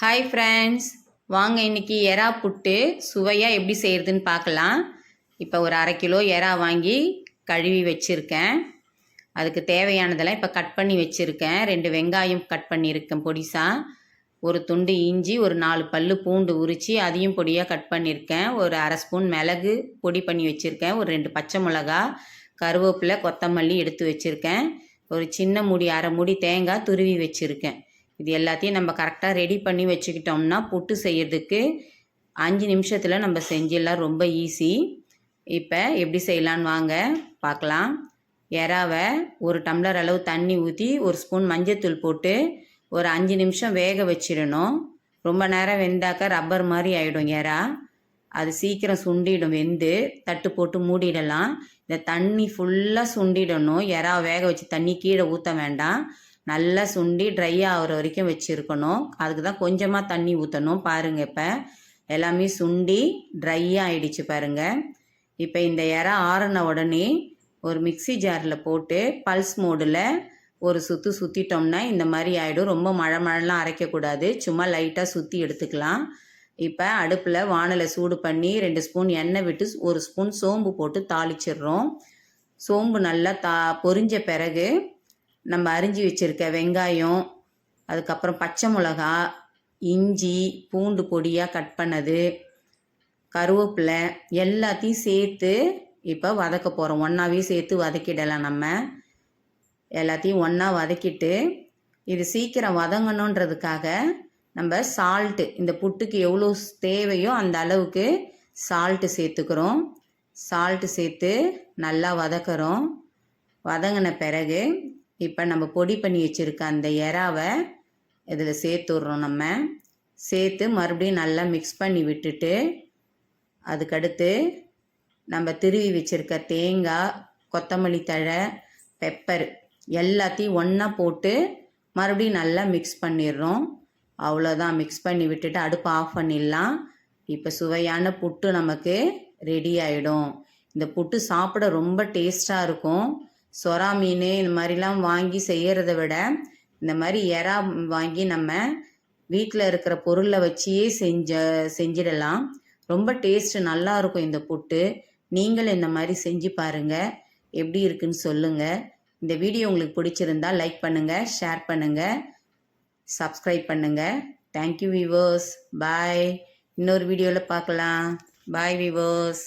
Hi friends வாங்க இன்னைக்கு எறா புட்டு சுவையாக எப்படி செய்கிறதுன்னு பார்க்கலாம். இப்போ ஒரு அரை கிலோ எறா வாங்கி கழுவி வச்சுருக்கேன். அதுக்கு தேவையானதெல்லாம் இப்போ கட் பண்ணி வச்சுருக்கேன். ரெண்டு வெங்காயம் கட் பண்ணியிருக்கேன் பொடிசாக ஒரு துண்டு இஞ்சி ஒரு நாலு பல்லு பூண்டு உரித்து அதையும் பொடியாக கட் பண்ணியிருக்கேன். ஒரு அரை ஸ்பூன் மிளகு பொடி பண்ணி வச்சுருக்கேன். ஒரு ரெண்டு பச்சை மிளகா கருவேப்பிலை கொத்தமல்லி எடுத்து வச்சுருக்கேன். ஒரு சின்ன முடி அரை முடி தேங்காய் துருவி வச்சுருக்கேன். இது எல்லாத்தையும் நம்ம கரெக்டாக ரெடி பண்ணி வச்சுக்கிட்டோம்னா புட்டு செய்யறதுக்கு அஞ்சு நிமிஷத்தில் நம்ம செஞ்சிடலாம் ரொம்ப ஈஸி இப்போ எப்படி செய்யலான்னு வாங்க பார்க்கலாம். எறாவை ஒரு டம்ளர் அளவு தண்ணி ஊற்றி ஒரு ஸ்பூன் மஞ்சத்தூள் போட்டு ஒரு அஞ்சு நிமிஷம் வேக வச்சிடணும். ரொம்ப நேரம் வெந்தாக்க ரப்பர் மாதிரி ஆகிடும் எறா. அது சீக்கிரம் சுண்டிடும் வெந்து தட்டு போட்டு மூடிடலாம். இந்த தண்ணி ஃபுல்லாக சுண்டிடணும். எறா வேக வச்சு தண்ணி கீழே ஊற்ற வேண்டாம். நல்லா சுண்டி ட்ரை ஆகிற வரைக்கும் வச்சுருக்கணும். அதுக்கு தான் கொஞ்சமாக தண்ணி ஊற்றணும் பாருங்கள் இப்போ. எல்லாமே சுண்டி ட்ரை ஆகிடுச்சு பாருங்கள் இப்போ இந்த இறை ஆறின உடனே ஒரு மிக்சி ஜாரில் போட்டு பல்ஸ் மோடில் ஒரு சுற்று சுற்றிட்டோம்னா இந்த மாதிரி ஆகிடும் ரொம்ப மழை மழைலாம் அரைக்கக்கூடாது சும்மா லைட்டாக சுற்றி எடுத்துக்கலாம். இப்போ அடுப்பில் வானலை சூடு பண்ணி ரெண்டு ஸ்பூன் எண்ணெய் விட்டு ஒரு ஸ்பூன் சோம்பு போட்டு தாளிச்சிடுறோம். சோம்பு நல்லா தா பொரிஞ்ச பிறகு நம்ம அரிஞ்சு வச்சுருக்க வெங்காயம் அதுக்கப்புறம் பச்சை மிளகா இஞ்சி பூண்டு பொடியாக கட் பண்ணது கருவேப்பிலை எல்லாத்தையும் சேர்த்து இப்போ வதக்க போகிறோம் ஒன்றாவே சேர்த்து வதக்கிடலாம் நம்ம. எல்லாத்தையும் ஒன்றா வதக்கிட்டு இது சீக்கிரம் வதங்கணுன்றதுக்காக நம்ம சால்ட்டு இந்த புட்டுக்கு எவ்வளோ தேவையோ அந்த அளவுக்கு சால்ட்டு சேர்த்துக்கிறோம். சால்ட்டு சேர்த்து நல்லா வதக்குறோம். வதங்கின பிறகு இப்போ நம்ம பொடி பண்ணி வச்சுருக்க அந்த எறாவை இதில் சேர்த்துட்றோம் நம்ம. சேர்த்து மறுபடியும் நல்லா மிக்ஸ் பண்ணி விட்டுட்டு அதுக்கடுத்து நம்ம திருவி வச்சுருக்க தேங்காய் கொத்தமல்லி தழை பெப்பர் எல்லாத்தையும் ஒன்றா போட்டு மறுபடியும் நல்லா மிக்ஸ் பண்ணிடுறோம். அவ்வளோதான் மிக்ஸ் பண்ணி விட்டுட்டு அடுப்பு ஆஃப் பண்ணிடலாம். இப்போ சுவையான புட்டு நமக்கு ரெடி ஆகிடும் இந்த புட்டு சாப்பிட ரொம்ப டேஸ்ட்டாக இருக்கும். சொரா மீன் இந்த மாதிரிலாம் வாங்கி செய்கிறத விட இந்த மாதிரி எறா வாங்கி நம்ம வீட்டில் இருக்கிற பொருளை வச்சியே செஞ்ச செஞ்சிடலாம். ரொம்ப டேஸ்ட்டு நல்லா இருக்கும் இந்த புட்டு. நீங்களும் இந்த மாதிரி செஞ்சு பாருங்கள் எப்படி இருக்குன்னு சொல்லுங்கள் இந்த வீடியோ உங்களுக்கு பிடிச்சிருந்தா லைக் பண்ணுங்கள் ஷேர் பண்ணுங்கள் சப்ஸ்கிரைப் பண்ணுங்கள் தேங்க்யூ விவோஸ் பாய் இன்னொரு வீடியோவில் பார்க்கலாம். பாய் விவோஸ்